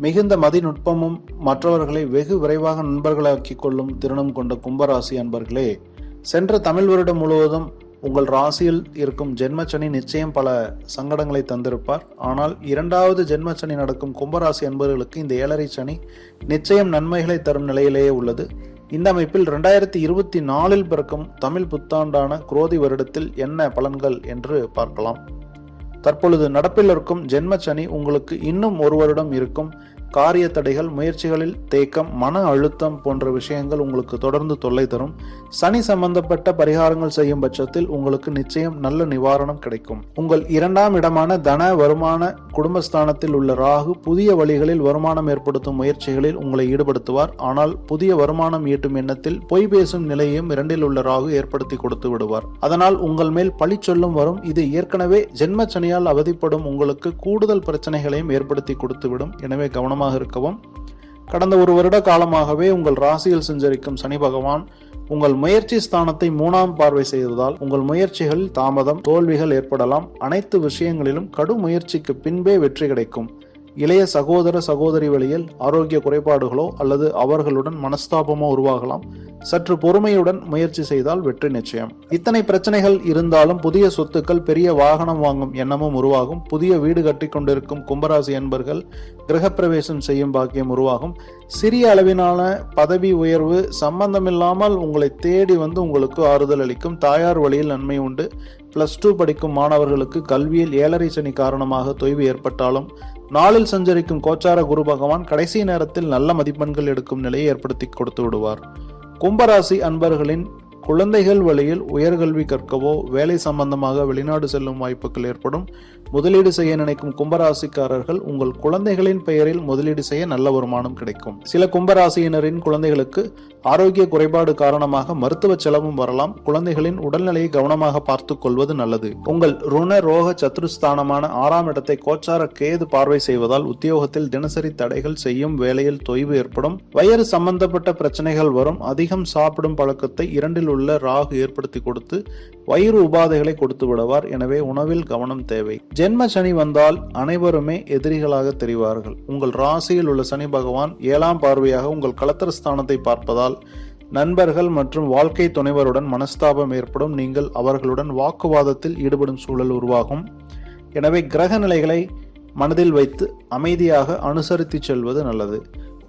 மிகுந்த மதிநுட்பமும் மற்றவர்களை வெகு விரைவாக நண்பர்களாக்கிக் கொள்ளும் திறனும் கொண்ட கும்பராசி அன்பர்களே சென்ற தமிழ் வருடம் முழுவதும் உங்கள் ராசியில் இருக்கும் ஜென்மச்சனி நிச்சயம் பல சங்கடங்களை தந்திருப்பார். ஆனால் இரண்டாவது ஜென்மச்சனி நடக்கும் கும்பராசி அன்பர்களுக்கு இந்த ஏழரை சனி நிச்சயம் நன்மைகளை தரும் நிலையிலேயே உள்ளது. இந்த அமைப்பில் ரெண்டாயிரத்தி இருபத்தி நாலில் பிறக்கும் தமிழ் புத்தாண்டான குரோதி வருடத்தில் என்ன பலன்கள் என்று பார்க்கலாம். தற்பொழுது நடப்பில் இருக்கும் ஜென்மச்சனி உங்களுக்கு இன்னும் ஒரு வருடம் இருக்கும். காரிய தடைகள் முயற்சிகளில் தேக்கம் மன அழுத்தம் போன்ற விஷயங்கள் உங்களுக்கு தொடர்ந்து தொல்லை தரும். சனி சம்பந்தப்பட்ட பரிகாரங்கள் செய்யும் பட்சத்தில் உங்களுக்கு நிச்சயம் நல்ல நிவாரணம் கிடைக்கும். உங்கள் இரண்டாம் இடமான தன வருமான குடும்பஸ்தானத்தில் உள்ள ராகு புதிய வழிகளில் வருமானம் ஏற்படுத்தும் முயற்சிகளில் உங்களை ஈடுபடுத்துவார். ஆனால் புதிய வருமானம் ஈட்டும் எண்ணத்தில் பொய் பேசும் நிலையையும் இரண்டில் உள்ள ராகு ஏற்படுத்தி கொடுத்து விடுவார். அதனால் உங்கள் மேல் பழி சொல்லும் வரும். இது ஏற்கனவே ஜென்ம சனியால் அவதிப்படும் உங்களுக்கு கூடுதல் பிரச்சனைகளையும் ஏற்படுத்தி கொடுத்துவிடும் எனவே கவனமாக இருக்கவும் கடந்த ஒரு வருட காலமாகவே உங்கள் ராசியில் சஞ்சரிக்கும் சனி பகவான் உங்கள் முயற்சி ஸ்தானத்தை மூணாம் பார்வை செய்ததால் உங்கள் முயற்சிகளில் தாமதம் தோல்விகள் ஏற்படலாம். அனைத்து விஷயங்களிலும் கடும் முயற்சிக்கு பின்பே வெற்றி கிடைக்கும். இளைய சகோதர சகோதரி வழியில் ஆரோக்கிய குறைபாடுகளோ அல்லது அவர்களுடன் மனஸ்தாபமோ உருவாகலாம். சற்று பொறுமையுடன் முயற்சி செய்தால் வெற்றி நிச்சயம். இத்தனை பிரச்சனைகள் இருந்தாலும் புதிய சொத்துக்கள் பெரிய வாகனம் வாங்கும் எண்ணமும் உருவாகும். புதிய வீடு கட்டி கொண்டிருக்கும் கும்பராசி என்பர்கள் கிரகப்பிரவேசம் செய்யும் பாக்கியம் உருவாகும். சிறிய அளவிலான பதவி உயர்வு சம்பந்தமில்லாமல் உங்களை தேடி வந்து உங்களுக்கு ஆறுதல் அளிக்கும். தாயார் வழியில் நன்மை உண்டு. பிளஸ் டூ படிக்கும் மாணவர்களுக்கு கல்வியில் ஏழரை சனி காரணமாக தொய்வு ஏற்பட்டாலும் நாளில் சஞ்சரிக்கும் கோச்சார குரு பகவான் கடைசி நேரத்தில் நல்ல மதிப்பெண்கள் எடுக்கும் நிலையை ஏற்படுத்தி கொடுத்து விடுவார். கும்பராசி அன்பர்களின் குழந்தைகள் வழியில் உயர்கல்வி கற்கவோ வேலை சம்பந்தமாக வெளிநாடு செல்லும் வாய்ப்புகள் ஏற்படும். முதலீடு செய்ய நினைக்கும் கும்பராசிக்காரர்கள் உங்கள் குழந்தைகளின் பெயரில் முதலீடு செய்ய நல்ல வருமானம் கிடைக்கும். சில கும்பராசியினரின் குழந்தைகளுக்கு ஆரோக்கிய குறைபாடு காரணமாக மருத்துவ செலவும் வரலாம். குழந்தைகளின் உடல்நிலையை கவனமாக பார்த்துக் கொள்வது நல்லது. உங்கள் ருண ரோக சத்துருஸ்தானமான ஆறாம் இடத்தை கோச்சார கேது பார்வை செய்வதால் உத்தியோகத்தில் தினசரி தடைகள் செய்யும் வேலையில் தொய்வு ஏற்படும். வயிறு சம்பந்தப்பட்ட பிரச்சனைகள் வரும். அதிகம் சாப்பிடும் பழக்கத்தை இரண்டில் உள்ள ராகு ஏற்படுத்தி கொடுத்து வயிறு உபாதைகளை கொடுத்து விடுவார். எனவே உணவில் கவனம் தேவை. ஜென்ம சனி வந்தால் அனைவருமே எதிரிகளாக தெரிவார்கள். உங்கள் ராசியில் உள்ள சனி பகவான் ஏழாம் பார்வையாக உங்கள் கலத்தர ஸ்தானத்தை பார்ப்பதால் நண்பர்கள் மற்றும் வாழ்க்கை துணைவருடன் மனஸ்தாபம் ஏற்படும். நீங்கள் அவர்களுடன் வாக்குவாதத்தில் ஈடுபடும் சூழல் உருவாகும். எனவே கிரக நிலைகளை மனதில் வைத்து அமைதியாக அனுசரித்து செல்வது நல்லது.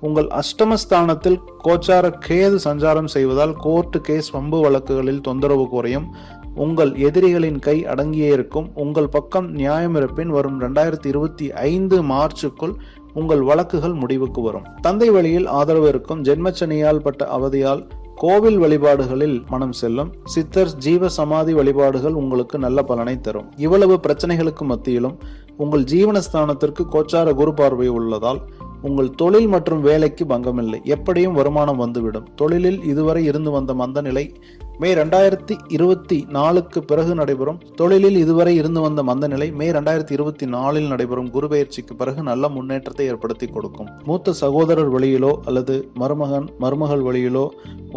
உங்கள் அஷ்டமஸ்தானத்தில் கோச்சார கேது சஞ்சாரம் செய்வதால் கோர்ட்டு கேஸ் வம்பு வழக்குகளில் தொந்தரவு குறையும். உங்கள் எதிரிகளின் கை அடங்கியே இருக்கும். உங்கள் பக்கம் நியாயம் இருப்பின் வரும் ரெண்டாயிரத்தி இருபத்தி ஐந்து மார்ச்சுக்குள் உங்கள் வழக்குகள் முடிவுக்கு வரும். தந்தை வழியில் ஆதரவு இருக்கும். ஜென்மச்சனியால் பட்ட அவதியால் கோவில் வழிபாடுகளில் மனம் செல்லும். சித்தர் ஜீவ சமாதி வழிபாடுகள் உங்களுக்கு நல்ல பலனை தரும். இவ்வளவு பிரச்சனைகளுக்கு மத்தியிலும் உங்கள் ஜீவனஸ்தானத்திற்கு கோச்சார குரு பார்வை உள்ளதால் உங்கள் தொழில் மற்றும் வேலைக்கு பங்கமில்லை. எப்படியும் வருமானம் வந்துவிடும். தொழிலில் இதுவரை இருந்து வந்த மந்த நிலை மே ரெண்டாயிரத்தி இருபத்தி நாலுக்கு பிறகு நடைபெறும். தொழிலில் இதுவரை இருந்து வந்த மந்த நிலை மே ரெண்டாயிரத்தி இருபத்தி நாலில் நடைபெறும் குரு பயிற்சிக்கு பிறகு நல்ல முன்னேற்றத்தை ஏற்படுத்தி கொடுக்கும். மூத்த சகோதரர் வழியிலோ அல்லது மருமகன் மருமகள் வழியிலோ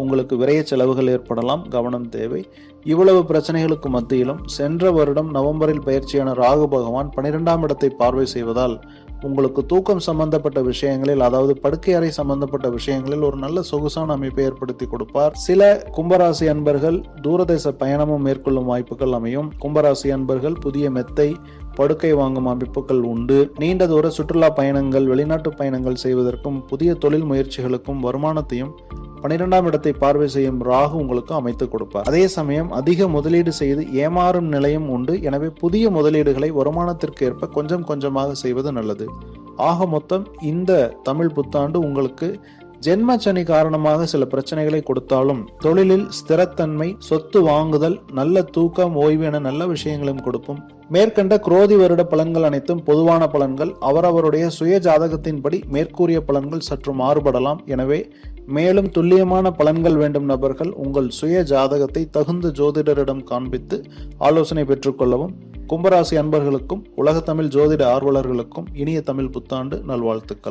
உங்களுக்கு விரைய செலவுகள் ஏற்படலாம் கவனம் தேவை. இவ்வளவு பிரச்சனைகளுக்கு மத்தியிலும் சென்ற வருடம் நவம்பரில் பயிற்சியான ராகு பகவான் பனிரெண்டாம் இடத்தை பார்வை செய்வதால் உங்களுக்கு தூக்கம் சம்பந்தப்பட்ட விஷயங்களில் அதாவது படுக்கை அறை சம்பந்தப்பட்ட விஷயங்களில் ஒரு நல்ல சொகுசான அமைப்பை ஏற்படுத்தி கொடுப்பார். சில கும்பராசி அன்பர்கள் தூரதேச பயணமும் மேற்கொள்ளும் வாய்ப்புகள் அமையும். கும்பராசி அன்பர்கள் புதிய மெத்தை படுக்கை வாங்கும் அமைப்புகள் உண்டு. நீண்ட தூர சுற்றுலா பயணங்கள் வெளிநாட்டு பயணங்கள் செய்வதற்கும் புதிய தொழில் முயற்சிகளுக்கும் வருமானத்தையும் பனிரெண்டாம் இடத்தை பார்வை செய்யும் ராகு உங்களுக்கு அமைத்து கொடுப்பார். அதே சமயம் அதிக முதலீடு செய்து ஏமாறும் நிலையும் உண்டு. எனவே புதிய முதலீடுகளை வருமானத்திற்கு ஏற்ப கொஞ்சம் கொஞ்சமாக செய்வது நல்லது. ஆக மொத்தம் இந்த தமிழ் புத்தாண்டு உங்களுக்கு ஜென்ம சனி காரணமாக சில பிரச்சனைகளை கொடுத்தாலும் தொழிலில் ஸ்திரத்தன்மை சொத்து வாங்குதல் நல்ல தூக்கம் ஓய்வு என நல்ல விஷயங்களும் கொடுக்கும். மேற்கண்ட குரோதி வருட பலன்கள் அனைத்தும் பொதுவான பலன்கள். அவரவருடைய சுய ஜாதகத்தின்படி மேற்கூறிய பலன்கள் சற்று மாறுபடலாம். எனவே மேலும் துல்லியமான பலன்கள் வேண்டும் நபர்கள் உங்கள் சுய ஜாதகத்தை தகுந்த ஜோதிடரிடம் காண்பித்து ஆலோசனை பெற்றுக்கொள்ளவும். கும்பராசி அன்பர்களுக்கும் உலகத்தமிழ் ஜோதிட ஆர்வலர்களுக்கும் இனிய தமிழ் புத்தாண்டு நல்வாழ்த்துக்கள்.